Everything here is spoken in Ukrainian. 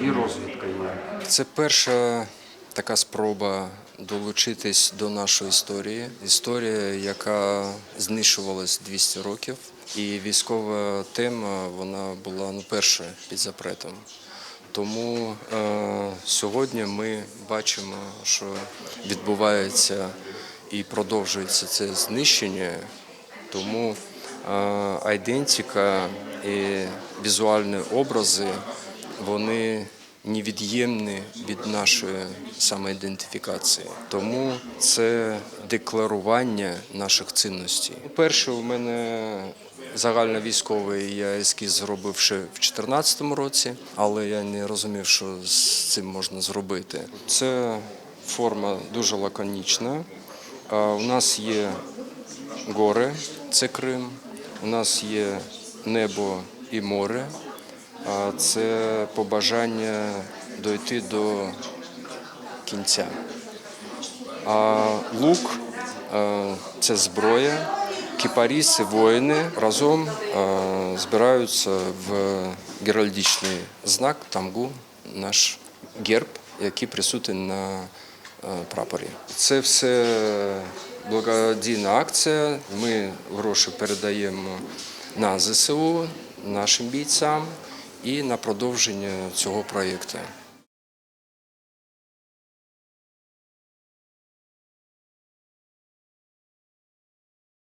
і розвідка є. Це перша така спроба долучитись до нашої історії. Історія, яка знищувалась 200 років. І військова тема вона була ну, перша під запретом. Тому е, сьогодні ми бачимо, що відбувається і продовжується це знищення. Тому е, айдентика і візуальні образи вони невід'ємні від нашої самоідентифікації. Тому це декларування наших цінностей. Перше, у мене загальновійськовий я ескіз зробив ще в 2014 році, але я не розумів, що з цим можна зробити. Це форма дуже лаконічна. У нас є гори, це Крим. У нас є небо і море. Це побажання дойти до кінця. А лук е, це зброя, кіпарі це воїни разом е, збираються в геральдичний знак тамгу, наш герб, який присутній на е, прапорі. Це все благодійна акція. Ми гроші передаємо на ЗСУ, нашим бійцям і на продовження цього проєкту.